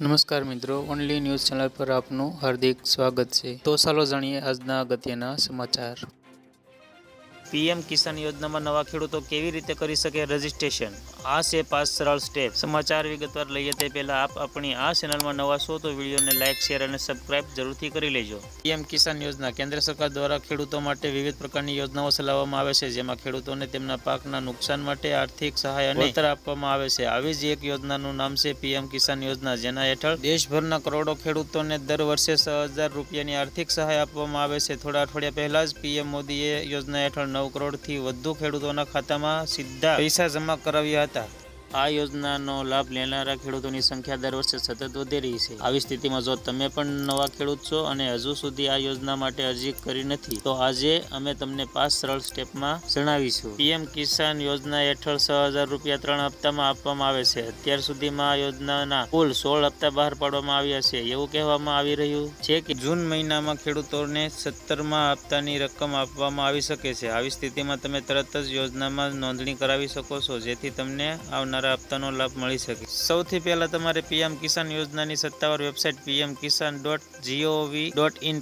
નમસ્કાર મિત્રો only news channel પર આપનું હાર્દિક સ્વાગત છે. તો ચાલો જાણીએ આજના અગત્યના સમાચાર. પીએમ કિસાન યોજનામાં નવા ખેડૂતો કેવી રીતે કરી શકે રજીસ્ટ્રેશન? આ છે પાંચ સરળ સ્ટેપ સમાચાર વિગતવાર લઈએ તે પહેલાં આપ આપણી આ ચેનલમાં નવા છો તો વિડીયોને લાઇક શેર અને સબસ્ક્રાઇબ જરૂરથી કરી લેજો. પીએમ કિસાન યોજના કેન્દ્ર સરકાર દ્વારા ખેડૂતો માટે વિવિધ પ્રકારની યોજનાઓ ચલાવવામાં આવે છે જેમાં ખેડૂતોને તેમના પાકના નુકસાન માટે આર્થિક સહાય અને વળતર આપવામાં આવે છે. આવી જ એક યોજનાનું નામ છે પીએમ કિસાન યોજના જેના હેઠળ દેશભરના કરોડો ખેડૂતોને દર વર્ષે છ હજાર રૂપિયાની આર્થિક સહાય આપવામાં આવે છે. થોડા અઠવાડિયા પહેલાં જ પીએમ મોદીએ યોજના હેઠળ નવ કરોડથી વધુ ખેડૂતોના ખાતામાં સીધા પૈસા જમા કરાવ્યા હતા. fiesta આ યોજનાનો લાભ લેનારા ખેડૂતોની સંખ્યા દર વર્ષે સતત વધી રહી છે. આવી સ્થિતિમાં જો તમે પણ નવા ખેડૂત છો અને હજુ સુધી આ યોજના માટે અરજી કરી નથી, તો આજે અમે તમને પાંચ સરળ સ્ટેપમાં જણાવીશું. પીએમ કિસાન યોજના હેઠળ છ હજાર રૂપિયા ત્રણ હપ્તામાં આપવામાં આવે છે. અત્યાર સુધીમાં આ યોજનાના કુલ સોળ હપ્તા બહાર પાડવામાં આવ્યા છે. એવું કહેવામાં આવી રહ્યું છે કે જૂન મહિનામાં ખેડૂતોને સત્તરમાં હપ્તાની રકમ આપવામાં આવી શકે છે. આવી સ્થિતિમાં તમે તરત જ યોજનામાં નોંધણી કરાવી શકો છો, જેથી તમને આવનારા હપ્તાનો લાભ મળી શકે. સૌથી પહેલા તમારે પીએમ કિસાન યોજનાની સત્તાવાર વેબસાઇટ પીએમ કિસાન ડોટ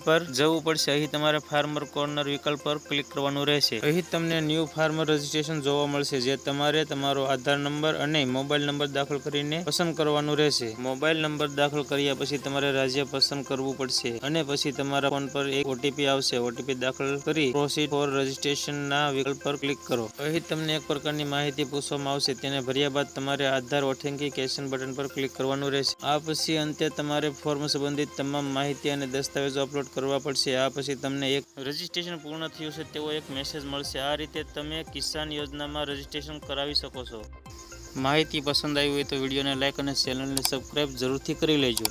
પર જવું પડશે. અહીં તમારે ફાર્મર કોર્નર વિકલ્પ પર ક્લિક કરવાનું રહેશે. અહીં તમને ન્યૂ ફાર્મર રજિસ્ટ્રેશન જોવા મળશે, જે તમારે તમારો આધાર નંબર અને મોબાઈલ નંબર દાખલ કરીને પસંદ કરવાનું રહેશે. મોબાઈલ નંબર દાખલ કર્યા પછી તમારે રાજ્ય પસંદ કરવું પડશે અને પછી તમારા ફોન પર એક ઓટીપી આવશે. ઓટીપી દાખલ કરી પ્રોસીડ ફોર રજીસ્ટ્રેશન ના વિકલ્પ પર ક્લિક કરો. અહીં તમને એક પ્રકારની માહિતી પૂછવામાં આવશે. તેને ભર્યા બાદ તમારે આધાર, ઓથેન્ટિકેશન બટન પર ક્લિક કરવાનું રહેશે. આ પછી અંતે તમારે ફોર્મ સંબંધિત તમામ માહિતી અને દસ્તાવેજો અપલોડ કરવા પડશે. આ પછી તમને એક રજિસ્ટ્રેશન પૂર્ણ થયું છે, તેવો એક મેસેજ મળશે. આ રીતે તમે કિસાન યોજનામાં રજિસ્ટ્રેશન કરાવી શકો છો. માહિતી પસંદ આવી હોય તો વિડીયોને લાઇક અને ચેનલને સબસ્ક્રાઇબ જરૂરથી કરી લેજો.